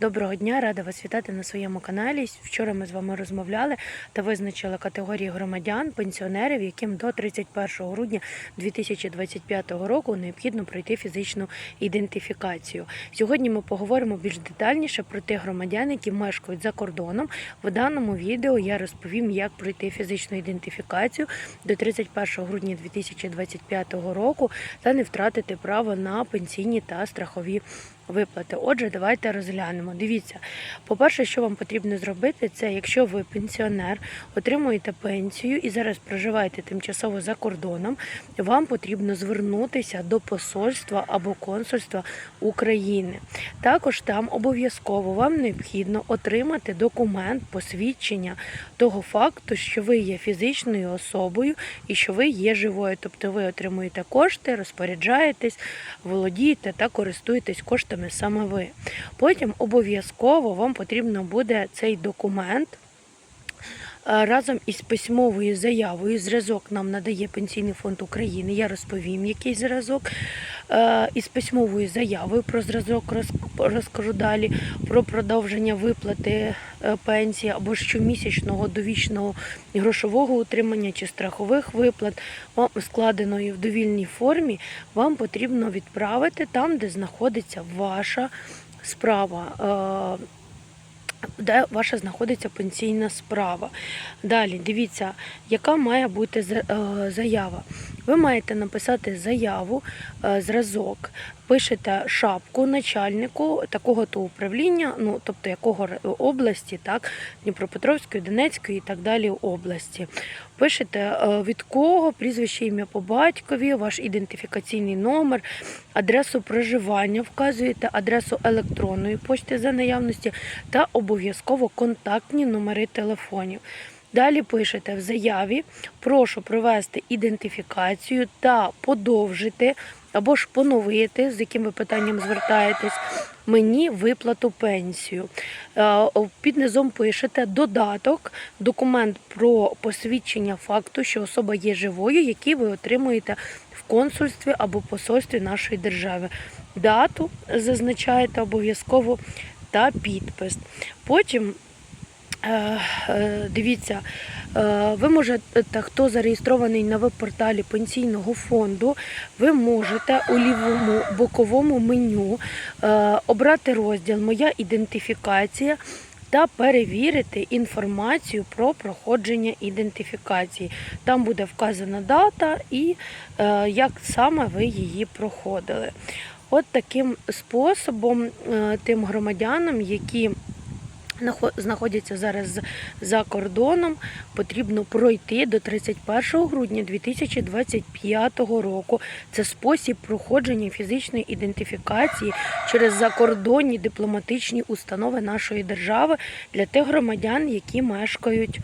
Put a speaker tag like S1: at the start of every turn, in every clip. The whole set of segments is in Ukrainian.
S1: Доброго дня, рада вас вітати на своєму каналі. Вчора ми з вами розмовляли та визначили категорії громадян, пенсіонерів, яким до 31 грудня 2025 року необхідно пройти фізичну ідентифікацію. Сьогодні ми поговоримо більш детальніше про тих громадян, які мешкають за кордоном. В даному відео я розповім, як пройти фізичну ідентифікацію до 31 грудня 2025 року та не втратити право на пенсійні та страхові виплати. Отже, давайте розглянемо. Дивіться, по-перше, що вам потрібно зробити, це якщо ви пенсіонер, отримуєте пенсію і зараз проживаєте тимчасово за кордоном, вам потрібно звернутися до посольства або консульства України. Також там обов'язково вам необхідно отримати документ посвідчення того факту, що ви є фізичною особою і що ви є живою. Тобто ви отримуєте кошти, розпоряджаєтесь, володієте та користуєтесь коштами саме ви. Потім обов'язково вам потрібно буде цей документ. е, Разом із письмовою заявою зразок нам надає Пенсійний фонд України. Я розповім, який зразок. Е, Із письмовою заявою про зразок роз- розкажу далі про продовження виплати е, пенсії або щомісячного довічного грошового утримання чи страхових виплат, складеної в довільній формі, вам потрібно відправити там, де знаходиться ваша справа. Де ваша знаходиться пенсійна справа. Далі дивіться, яка має бути е, заява. Ви маєте написати заяву, е, зразок, пишете шапку начальнику такого то управління, ну тобто якого області, так, Дніпропетровської, Донецької і так далі області. Пишете е, від кого, прізвище ім'я по батькові, ваш ідентифікаційний номер, адресу проживання, вказуєте адресу електронної пошти за наявності та обов'язково контактні номери телефонів. Далі пишете в заяві, прошу провести ідентифікацію та подовжити або ж поновити, з яким ви питанням звертаєтесь, мені виплату пенсію. Е, Під низом пишете додаток, документ про посвідчення факту, що особа є живою, який ви отримуєте в консульстві або посольстві нашої держави. Дату зазначаєте обов'язково та підпис. Потім Е, е, Дивіться, е, ви можете, хто зареєстрований на веб-порталі пенсійного фонду, ви можете у лівому боковому меню обрати розділ Моя ідентифікація та перевірити інформацію про проходження ідентифікації. Там буде вказана дата і як саме ви її проходили. От таким способом е, тим громадянам, які знаходяться зараз за кордоном, потрібно пройти до 31 грудня 2025 року. Це спосіб проходження фізичної ідентифікації через закордонні дипломатичні установи нашої держави для тих громадян, які мешкають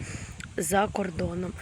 S1: за кордоном.